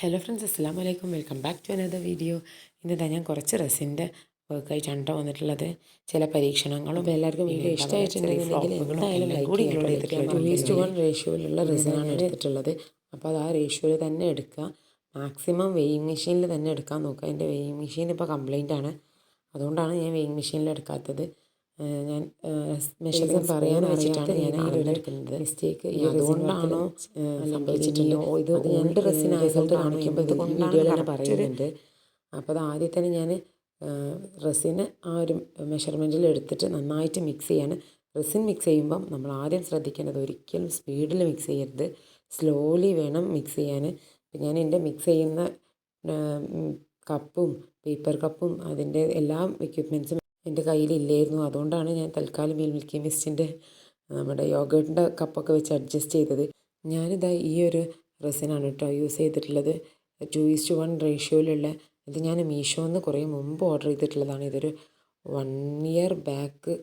Hello friends അസ്സാം വലൈക്കും welcome back to another video ഇന്നിതാ ഞാൻ കുറച്ച് റെസിന്റെ വർക്കായിട്ടാണ് കേട്ടോ വന്നിട്ടുള്ളത്. ചില പരീക്ഷണങ്ങളും എല്ലാവർക്കും വീഡിയോ ഇഷ്ടമായിട്ടുണ്ടെങ്കിൽ എന്തായാലും കൂടി ഇൻക്ലൂഡ് ചെയ്തിട്ടുള്ളത് ടു ഈസ് ടു വൺ റേഷ്യോയിലുള്ള റെസിനാണ് എടുത്തിട്ടുള്ളത്. അപ്പോൾ അത് ആ റേഷ്യോയിൽ തന്നെ എടുക്കുക. മാക്സിമം വെയിങ് മെഷീനിൽ തന്നെ എടുക്കാൻ നോക്കുക. എന്റെ വെയിങ് മെഷീൻ ഇപ്പോൾ കംപ്ലൈന്റ് ആണ്. അതുകൊണ്ടാണ് ഞാൻ വെയിങ് മെഷീനിൽ എടുക്കാത്തത്. ഞാൻ മെഷർസ് പറയാൻ വെച്ചിട്ടാണ് ഞാൻ ആരോടെടുക്കുന്നത് മിസ്റ്റേക്ക്. അതുകൊണ്ടാണോ സംഭവിച്ചിട്ടുണ്ടോ. ഇത് ഓൾഡ് റിസൾട്ട് കാണിക്കുമ്പോൾ ഇത് വീഡിയോയിൽ തന്നെ പറയുന്നുണ്ട്. അപ്പോൾ അത് ആദ്യം തന്നെ ഞാൻ റെസിന് ആ ഒരു മെഷർമെന്റിൽ എടുത്തിട്ട് നന്നായിട്ട് മിക്സ് ചെയ്യാണ്. റെസിൻ മിക്സ് ചെയ്യുമ്പം നമ്മൾ ആദ്യം ശ്രദ്ധിക്കേണ്ടത് ഒരിക്കലും സ്പീഡിൽ മിക്സ് ചെയ്യരുത്. സ്ലോലി വേണം മിക്സ് ചെയ്യാൻ. ഞാൻ എന്റെ മിക്സ് ചെയ്യുന്ന കപ്പും പേപ്പർ കപ്പും അതിന്റെ എല്ലാ എക്യുപ്മെന്റ്സും എന്റെ കയ്യിലില്ലായിരുന്നു. അതുകൊണ്ടാണ് ഞാൻ തൽക്കാലം മിൽക്കി മിസ്റ്റിന്റെ നമ്മുടെ യോഗേട്ടിന്റെ കപ്പൊക്കെ വെച്ച് അഡ്ജസ്റ്റ് ചെയ്തത്. ഞാനിതാ ഈ ഒരു റെസിനാണ് കേട്ടോ യൂസ് ചെയ്തിട്ടുള്ളത്. ടു ഈസ്റ്റ് വൺ റേഷ്യോയിലുള്ള ഇത് ഞാൻ മീഷോന്ന് കുറേ മുമ്പ് ഓർഡർ ചെയ്തിട്ടുള്ളതാണ്. ഇതൊരു വൺ ഇയർ ബാക്ക്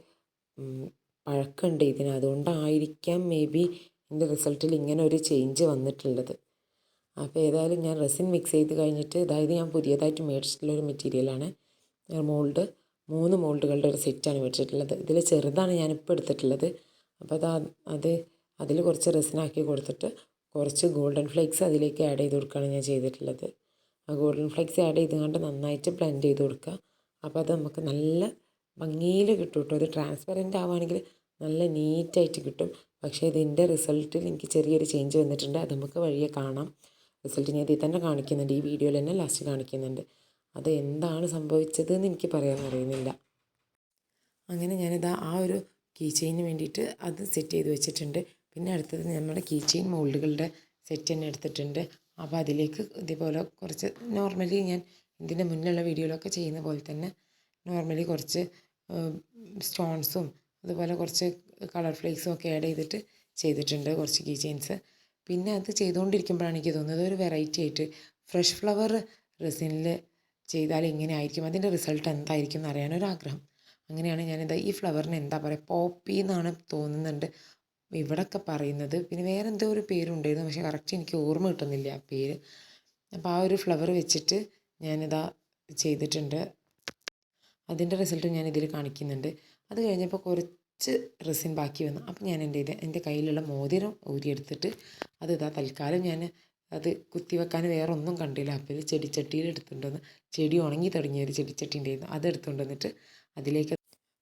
പഴക്കമുണ്ട് ഇതിന്. അതുകൊണ്ടായിരിക്കാം മേ ബി എന്റെ റിസൾട്ടിൽ ഇങ്ങനെ ഒരു ചേഞ്ച് വന്നിട്ടുള്ളത്. അപ്പോൾ ഏതായാലും ഞാൻ റെസിൻ മിക്സ് ചെയ്ത് കഴിഞ്ഞിട്ട് അതായത് ഞാൻ പുതിയതായിട്ട് മേടിച്ചിട്ടുള്ള ഒരു മെറ്റീരിയലാണ് മോൾഡ് മൂന്ന് മോൾഡുകളുടെ ഒരു സെറ്റാണ് മേടിച്ചിട്ടുള്ളത്. ഇതിൽ ചെറുതാണ് ഞാനിപ്പോൾ എടുത്തിട്ടുള്ളത്. അപ്പോൾ അത് അത് അതിൽ കുറച്ച് റെസിനാക്കി കൊടുത്തിട്ട് കുറച്ച് ഗോൾഡൻ ഫ്ലേക്സ് അതിലേക്ക് ആഡ് ചെയ്ത് കൊടുക്കുകയാണ് ഞാൻ ചെയ്തിട്ടുള്ളത്. ആ ഗോൾഡൻ ഫ്ലേക്സ് ആഡ് ചെയ്തുകൊണ്ട് നന്നായിട്ട് ബ്ലെൻഡ് ചെയ്ത് കൊടുക്കുക. അപ്പോൾ അത് നമുക്ക് നല്ല ഭംഗിയിൽ കിട്ടും കേട്ടോ ഇത് ട്രാൻസ്പെറന്റ് ആവുകയാണെങ്കിൽ നല്ല നീറ്റായിട്ട് കിട്ടും. പക്ഷേ ഇതിന്റെ റിസൾട്ടിൽ എനിക്ക് ചെറിയൊരു ചേഞ്ച് വന്നിട്ടുണ്ട്. അത് നമുക്ക് വഴിയെ കാണാം. റിസൾട്ട് ഞാൻ ഇതിൽ തന്നെ കാണിക്കുന്നുണ്ട്. ഈ വീഡിയോയിൽ തന്നെ ലാസ്റ്റ് കാണിക്കുന്നുണ്ട്. അത് എന്താണ് സംഭവിച്ചതെന്ന് എനിക്ക് പറയാൻ അറിയുന്നില്ല. അങ്ങനെ ഞാനിതാ ആ ഒരു കീ ചെയിന് വേണ്ടിയിട്ട് അത് സെറ്റ് ചെയ്ത് വെച്ചിട്ടുണ്ട്. പിന്നെ അടുത്തത് നമ്മുടെ കീ ചെയിൻ മോൾഡുകളുടെ സെറ്റ് തന്നെ എടുത്തിട്ടുണ്ട്. അപ്പോൾ അതിലേക്ക് ഇതുപോലെ കുറച്ച് നോർമലി ഞാൻ ഇതിന്റെ മുന്നിലുള്ള വീഡിയോയിലൊക്കെ ചെയ്യുന്ന പോലെ തന്നെ നോർമലി കുറച്ച് സ്റ്റോൺസും അതുപോലെ കുറച്ച് കളർ ഫ്ലേക്സും ഒക്കെ ആഡ് ചെയ്തിട്ട് ചെയ്തിട്ടുണ്ട് കുറച്ച് കീ ചെയിൻസ് പിന്നെ അത് ചെയ്തുകൊണ്ടിരിക്കുമ്പോഴാണ് എനിക്ക് തോന്നുന്നത് ഒരു വെറൈറ്റി ആയിട്ട് ഫ്രഷ് ഫ്ലവർ റെസിനിൽ ചെയ്താൽ എങ്ങനെ ആയിരിക്കും അതിന്റെ റിസൾട്ട് എന്തായിരിക്കും എന്ന് അറിയാനൊരാഗ്രഹം അങ്ങനെയാണ് ഞാനിത് ഈ ഫ്ലവറിന് എന്താ പറയുക പോപ്പി എന്നാണ് തോന്നുന്നുണ്ട്. ഇവിടെയൊക്കെ പറയുന്നത്. പിന്നെ വേറെ എന്തോ ഒരു പേരുണ്ടായിരുന്നു പക്ഷേ കറക്റ്റ് എനിക്ക് ഓർമ്മ കിട്ടുന്നില്ല ആ പേര്. അപ്പോൾ ആ ഒരു ഫ്ലവർ വെച്ചിട്ട് ഞാനിതാ ചെയ്തിട്ടുണ്ട്. അതിന്റെ റിസൾട്ട് ഞാൻ ഇതിൽ കാണിക്കുന്നുണ്ട്. അത് കഴിഞ്ഞപ്പോൾ കുറച്ച് റിസിൻ ബാക്കി വന്നു. അപ്പോൾ ഞാൻ എന്റെ ഇത് എന്റെ കയ്യിലുള്ള മോതിരം ഊരിയെടുത്തിട്ട് അത് ഇതാ തൽക്കാലം ഞാൻ അത് കുത്തിവെക്കാൻ വേറെ ഒന്നും കണ്ടില്ല. അപ്പോൾ ഒരു ചെടിച്ചട്ടിയിൽ എടുത്തുകൊണ്ട് വന്ന് ചെടി ഉണങ്ങി തുടങ്ങിയ ഒരു ചെടിച്ചട്ടി ഉണ്ടായിരുന്നു അത് എടുത്തുകൊണ്ട് വന്നിട്ട് അതിലേക്ക്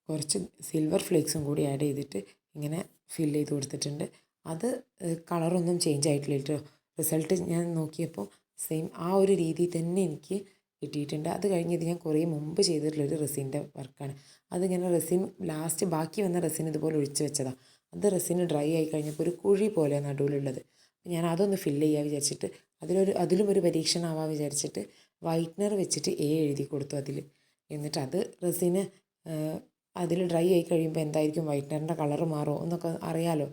കുറച്ച് സിൽവർ ഫ്ലേക്സും കൂടി ആഡ് ചെയ്തിട്ട് ഇങ്ങനെ ഫിൽ ചെയ്ത് കൊടുത്തിട്ടുണ്ട്. അത് കളറൊന്നും ചേഞ്ച് ആയിട്ടില്ല കേട്ടോ. റിസൾട്ട് ഞാൻ നോക്കിയപ്പോൾ സെയിം ആ ഒരു രീതി തന്നെ എനിക്ക് കിട്ടിയിട്ടുണ്ട്. അത് കഴിഞ്ഞത് ഞാൻ കുറേ മുമ്പ് ചെയ്തിട്ടുള്ളൊരു റെസിന്റെ വർക്കാണ് അതിങ്ങനെ റെസിൻ ലാസ്റ്റ് ബാക്കി വന്ന റെസിൻ ഇതുപോലെ ഒഴിച്ച് വെച്ചതാണ് അത് റെസിന് ഡ്രൈ ആയി കഴിഞ്ഞപ്പോൾ ഒരു കുഴി പോലെ നടുവിലുള്ളത്. ഞാൻ അതൊന്ന് ഫില്ല് ചെയ്യാൻ വിചാരിച്ചിട്ട്. അതിലൊരു അതിലും ഒരു പരീക്ഷണമാവാൻ വിചാരിച്ചിട്ട് വൈറ്റ്നർ വെച്ചിട്ട് എ എഴുതി കൊടുത്തു അതിൽ എന്നിട്ട് അത് റെസിന് അതിൽ ഡ്രൈ ആയി കഴിയുമ്പോൾ എന്തായിരിക്കും വൈറ്റ്നറിന്റെ കളർ മാറുമോ എന്നൊക്കെ അറിയാലോ.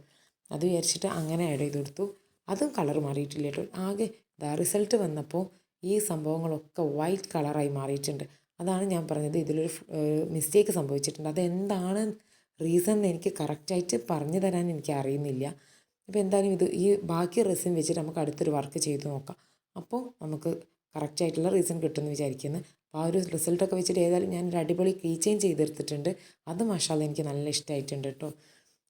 അത് വിചാരിച്ചിട്ട് അങ്ങനെ ആഡ് ചെയ്ത് കൊടുത്തു. അതും കളർ മാറിയിട്ടില്ല കേട്ടോ. ആകെ ഇതാ റിസൾട്ട് വന്നപ്പോൾ ഈ സംഭവങ്ങളൊക്കെ വൈറ്റ് കളറായി മാറിയിട്ടുണ്ട്. അതാണ് ഞാൻ പറഞ്ഞത്. ഇതിലൊരു മിസ്റ്റേക്ക് സംഭവിച്ചിട്ടുണ്ട്. അതെന്താണ് റീസൺ എന്ന് എനിക്ക് കറക്റ്റായിട്ട് പറഞ്ഞു തരാൻ എനിക്ക് അറിയുന്നില്ല. അപ്പോൾ എന്തായാലും ഇത് ഈ ബാക്കി റെസിൻ വെച്ചിട്ട് നമുക്ക് അടുത്തൊരു വർക്ക് ചെയ്ത് നോക്കാം. അപ്പോൾ നമുക്ക് കറക്റ്റായിട്ടുള്ള റീസൺ കിട്ടുമെന്ന് വിചാരിക്കുന്നു. അപ്പോൾ ആ ഒരു റിസൾട്ടൊക്കെ വെച്ചിട്ട് ഏതായാലും ഞാൻ ഒരു അടിപൊളി കീ ചെയിൻ ചെയ്തെടുത്തിട്ടുണ്ട്. അത് മഷാല എനിക്ക് നല്ല ഇഷ്ടമായിട്ടുണ്ട് കേട്ടോ.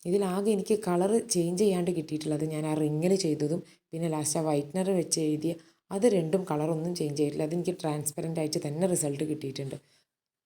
ഇതിലാകെ എനിക്ക് കളർ ചേഞ്ച് ചെയ്യാണ്ട് കിട്ടിയിട്ടുള്ളത് ഞാൻ ആ റിങ്ങിൽ ചെയ്തതും പിന്നെ ലാസ്റ്റ് ആ വൈറ്റ്നർ വെച്ച് എഴുതിയ അത് രണ്ടും കളറൊന്നും ചേഞ്ച് ചെയ്തിട്ടില്ല. അതെനിക്ക് ട്രാൻസ്പെറന്റ് ആയിട്ട് തന്നെ റിസൾട്ട് കിട്ടിയിട്ടുണ്ട്.